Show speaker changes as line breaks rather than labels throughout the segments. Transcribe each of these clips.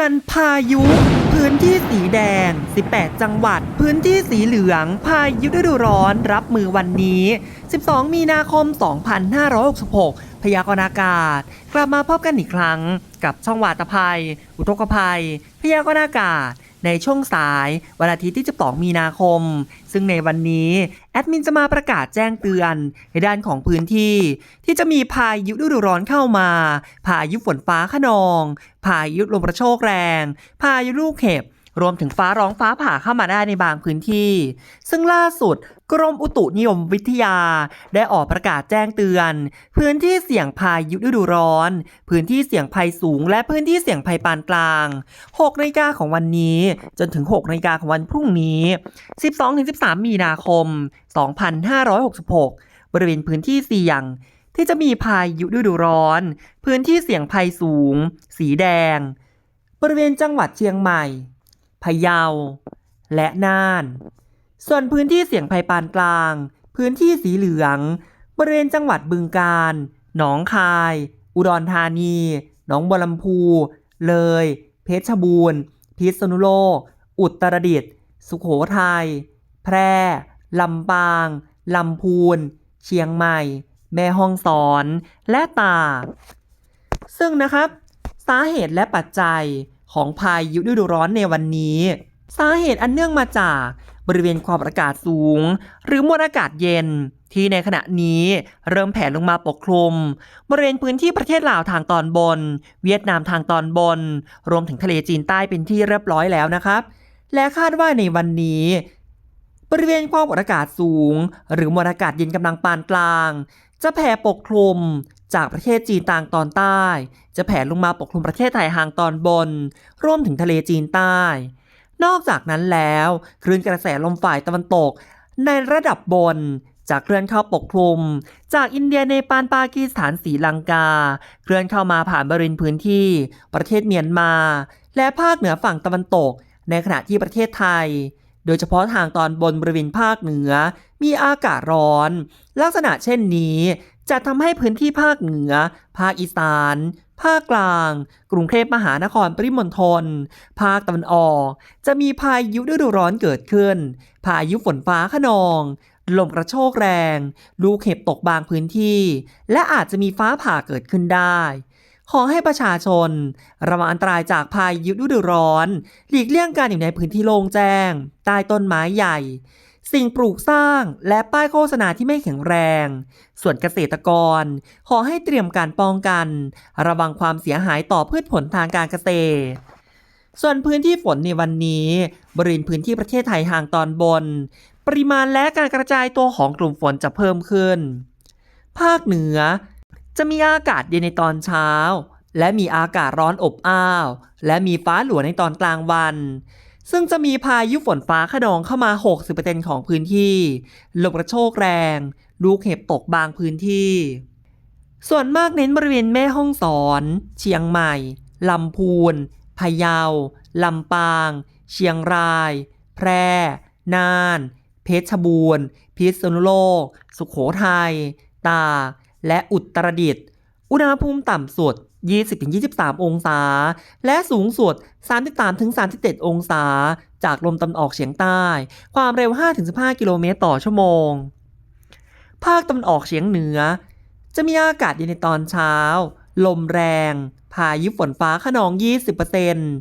ตือนพายุ พื้นที่สีแดง 18 จังหวัด พื้นที่สีเหลือง พายุฤดูร้อนรับมือวันนี้ 12 มีนาคม 2566 พยากรณ์อากาศ กลับมาพบกันอีกครั้ง กับช่องวาตภัย อุทกภัย พยากรณ์อากาศ ในช่วงสายวันอาทิตย์ที่12มีนาคม ซึ่งในวันนี้แอดมินจะมาประกาศแจ้งเตือน ในด้านของพื้นที่ ที่จะมีพายุฤดูร้อนเข้ามา พายุฝนฟ้าขนอง พายุลมกระโชกแรง พายุลูกเห็บ รวมถึงฟ้าร้องฟ้าผ่าเข้ามาได้ในบางพื้นที่ ซึ่งล่าสุดกรมอุตุนิยมวิทยา ได้ออกประกาศแจ้งเตือน พื้นที่เสี่ยงพายุฤดูร้อน พื้นที่เสี่ยงภัยสูง และพื้นที่เสี่ยงภัยปานกลาง 6นาฬิกาของวันนี้ จนถึง 6นาฬิกาของวันพรุ่งนี้ 12-13 มีนาคม 2566 บริเวณพื้นที่เสี่ยง ที่จะมีพายุฤดูร้อน พื้นที่เสี่ยงภัยสูง สีแดง บริเวณจังหวัดเชียงใหม่ พะเยา และน่าน ส่วนพื้นที่เสี่ยงภัยปานกลาง พื้นที่สีเหลือง บริเวณจังหวัดบึงกาฬ หนองคาย อุดรธานี หนองบัวลำพู เลย เพชรบูรณ์ พิษณุโลก อุตรดิตถ์ สุโขทัย แพร่ ลำปาง ลำพูน เชียงใหม่ แม่ฮ่องสอน และตาก ซึ่งนะครับ สาเหตุและปัจจัย ของพายุฤดูร้อนในวันนี้ สาเหตุอันเนื่องมาจากบริเวณความอากาศสูง หรือมวลอากาศเย็น ที่ในขณะนี้เริ่มแผ่ลงมาปกคลุม บริเวณพื้นที่ประเทศลาวทางตอนบน เวียดนามทางตอนบน รวมถึงทะเลจีนใต้เป็นที่เรียบร้อยแล้วนะครับ และคาดว่าในวันนี้ บริเวณความกดอากาศสูง หรือมวลอากาศเย็นกำลังปานกลาง จะแผ่ปกคลุมจากประเทศจีนทางตอนใต้ จะแผ่ลงมาปกคลุมประเทศไทยทางตอนบน รวมถึงทะเลจีนใต้ นอกจากนั้นแล้วคลื่นกระแสลมฝ่ายตะวันตก ในระดับบนจะเคลื่อนเข้าปกคลุม จากอินเดียเนปาลปากีสถานศรีลังกา เคลื่อนเข้ามาผ่านบริเวณพื้นที่ ประเทศเมียนมา และภาคเหนือฝั่งตะวันตก ในขณะที่ประเทศไทย โดยเฉพาะทางตอนบนบริเวณภาคเหนือ มีอากาศร้อน ลักษณะเช่นนี้จะทำให้พื้นที่ภาคเหนือ ภาคอีสาน ภาคกลาง กรุงเทพมหานครปริมณฑล ภาคตะวันออก จะมีพายุฤดูร้อนเกิดขึ้น พายุฝนฟ้าขนอง ลมกระโชกแรง ลูกเห็บตกบางพื้นที่ และอาจจะมีฟ้าผ่าเกิดขึ้นได้ ขอให้ประชาชน ระวังอันตรายจากพายุฤดูร้อน หลีกเลี่ยงการอยู่ในพื้นที่โล่งแจ้ง ใต้ต้นไม้ใหญ่ สิ่งปลูกสร้างและป้ายโฆษณาที่ไม่แข็งแรง ส่วนเกษตรกร ขอให้เตรียมการป้องกัน ระวังความเสียหายต่อพืชผลทางการเกษตรส่วนพื้นที่ฝนในวันนี้ บริเวณพื้นที่ประเทศไทยทางตอนบน ปริมาณและการกระจายตัวของกลุ่มฝนจะเพิ่มขึ้น ภาคเหนือ จะมีอากาศเย็นในตอนเช้า และมีอากาศร้อนอบอ้าว และมีฟ้าหลัวในตอนกลางวัน ซึ่งจะมีพายุฝนฟ้าขนองเข้ามา 60%ของพื้นที่ ลมกระโชกแรง ลูกเห็บตกบางพื้นที่ ส่วนมากเน้นบริเวณแม่ฮ่องสอน เชียงใหม่ ลำพูน พะเยา ลำปาง เชียงราย แพร่ น่าน เพชรบูรณ์ พิษณุโลก สุขโขทัย ตาก และอุตรดิตถ์อุณหภูมิต่ำสุด 20-23 องศา และสูงสุด 33-37 องศา จากลมตะวันออกเฉียงใต้ ความเร็ว 5-15 กิโลเมตรต่อชั่วโมง ภาคตะวันออกเฉียงเหนือ จะมีอากาศเย็นในตอนเช้า ลมแรง พายุฝนฟ้าขนอง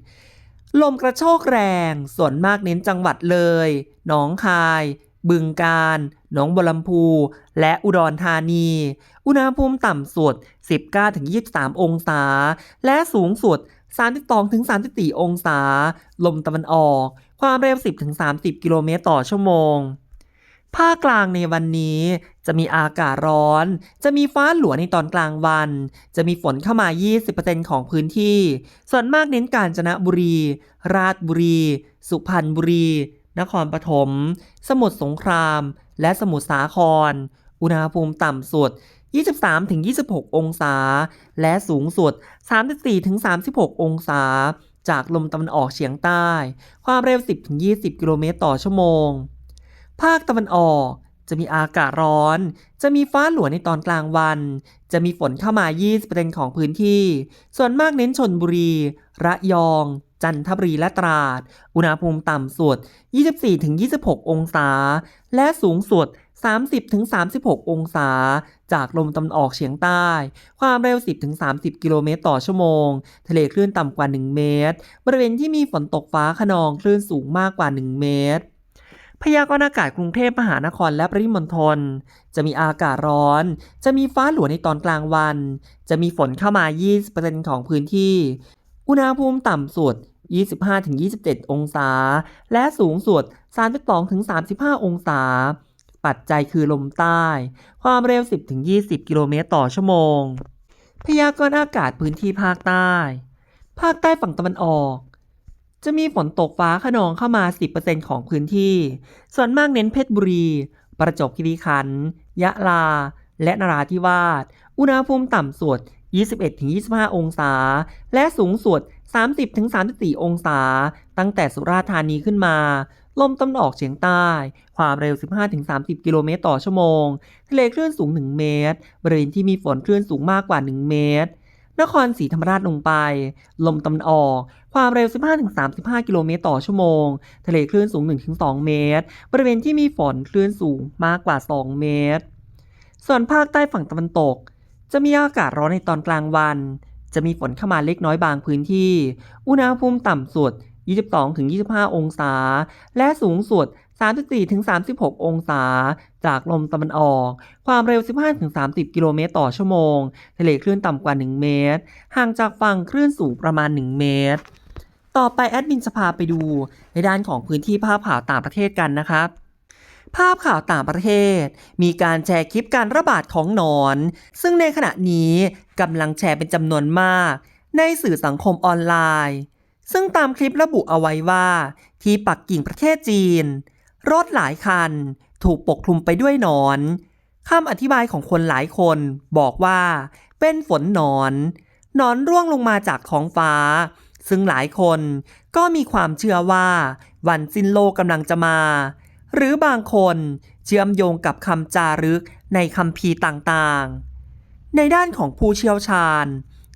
20%ลมกระโชกแรง ส่วนมากเน้นจังหวัดเลย หนองคาย บึงกาฬ หนองบัวลำพู และอุดรธานี อุณหภูมิต่ำสุด 19-23 องศา และสูงสุด 32-34 องศา ลมตะวันออก ความเร็ว 10-30 กิโลเมตรต่อชั่วโมง ภาคกลางในวันนี้จะมีอากาศร้อน จะมีฟ้าหลัวในตอนกลางวัน จะมีฝนเข้ามา 20%ของพื้นที่ ส่วนมากเน้นกาญจนบุรี ราชบุรี สุพรรณบุรี นครปฐม สมุทรสงคราม และสมุทรสาคร อุณหภูมิต่ำสุด 23-26 องศา และสูงสุด 34-36 องศา จากลมตะวันออกเฉียงใต้ ความเร็ว 10-20 กิโลเมตรต่อชั่วโมง ภาคตะวันออกจะมีอากาศร้อน จะมีฟ้าหลวในตอนกลางวัน จะมีฝนเข้ามา 20%ของพื้นที่ ส่วนมากเน้นชนบุรี ระยอง จันทบุรีและตราด อุณหภูมิต่ำสุด 24-26 องศา และสูงสุด 30-36 องศา จากลมตะวันออกเฉียงใต้ ความเร็ว 10-30 กิโลเมตรต่อชั่วโมง ทะเลคลื่นต่ำกว่า 1 เมตร บริเวณที่มีฝนตกฟ้าขนองคลื่นสูงมากกว่า 1 เมตรพยากรณ์อากาศกรุงเทพมหานครและปริมณฑลจะมีอากาศร้อน จะมีฟ้าหลวในตอนกลางวัน จะมีฝนเข้ามา 20%ของพื้นที่ อุณหภูมิต่ำสุด 25-27 องศา และสูงสุด 32-35 องศา ปัจจัยคือลมใต้ ความเร็ว 10-20 กิโลเมตรต่อชั่วโมง พยากรณ์อากาศพื้นที่ภาคใต้ ภาคใต้ฝั่งตะวันออกจะมีฝนตกฟ้าขนองเข้ามา 10%ของพื้นที่ ส่วนมากเน้นเพชรบุรี ประจวบคีรีขันธ์ ยะลา และนราธิวาส อุณหภูมิต่ำสุด 21-25 องศา และสูงสุด 30-34 องศา ตั้งแต่สุราษฎร์ธานีขึ้นมา ลมตะวันออกเฉียงใต้ ความเร็ว 15-30 กิโลเมตรต่อชั่วโมง ทะเลคลื่นสูง 1 เมตร บริเวณที่มีฝนคลื่นสูงมากกว่า 1 เมตร นครศรีธรรมราชลงไป ลมตะวันออก ความเร็ว 15-35 กิโลเมตรต่อชั่วโมง ทะเลคลื่นสูง 1-2 เมตร บริเวณที่มีฝนคลื่นสูงมากกว่า 2 เมตร ส่วนภาคใต้ฝั่งตะวันตก จะมีอากาศร้อนในตอนกลางวัน จะมีฝนเข้ามาเล็กน้อยบางพื้นที่ อุณหภูมิต่ำสุด 22-25 องศา และสูงสุด 34-36 องศา จากลมตะวันออก ความเร็ว 15-30 กิโลเมตรต่อชั่วโมง ทะเลคลื่นต่ำกว่า 1 เมตร ห่างจากฝั่งคลื่นสูงประมาณ 1 เมตร ต่อไปแอดมินจะพาไปดู ในด้านของพื้นที่ภาพข่าวต่างประเทศกันนะครับ ภาพข่าวต่างประเทศ มีการแชร์คลิปการระบาดของหนอน ซึ่งในขณะนี้กำลังแชร์เป็นจำนวนมาก ในสื่อสังคมออนไลน์ ซึ่งตามคลิประบุเอาไว้ว่า ที่ปักกิ่งประเทศจีน รถหลายคัน ถูกปกคลุมไปด้วยหนอนคำอธิบายของคนหลายคนบอกว่า เป็นฝนหนอนหนอนร่วงลงมาจากท้องฟ้า ซึ่งหลายคนก็มีความเชื่อว่า วันสิ้นโลกกำลังจะมา หรือบางคนเชื่อมโยงกับคำจารึกในคำพีต่างๆ ในด้านของผู้เชี่ยวชาญ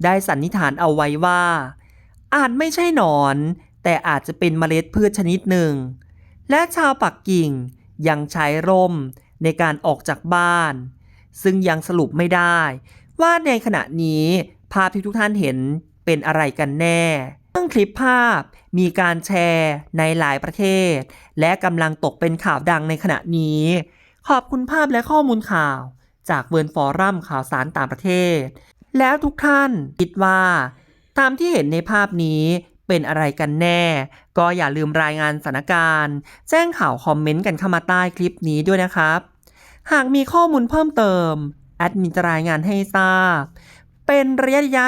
ได้สันนิษฐานเอาไว้ว่า อาจไม่ใช่หนอน แต่อาจจะเป็นเมล็ดพืชชนิดหนึ่ง และชาวปักกิ่งยังใช้ร่มในการออกจากบ้าน ซึ่งยังสรุปไม่ได้ ว่าในขณะนี้ภาพที่ทุกท่านเห็นเป็นอะไรกันแน่ ซึ่งคลิปภาพ มีการแชร์ในหลายประเทศ และกำลังตกเป็นข่าวดังในขณะนี้ ขอบคุณภาพและข้อมูลข่าว จากเวิร์นฟอรัมข่าวสารต่างประเทศ แล้วทุกท่านคิดว่า ตามที่เห็นในภาพนี้เป็นอะไรกันแน่ ก็อย่าลืมรายงานสถานการณ์ แจ้งข่าวคอมเมนต์กันเข้ามาใต้คลิปนี้ด้วยนะครับ หากมีข้อมูลเพิ่มเติมแอดมินจะรายงานให้ทราบ เป็นระยะระยะ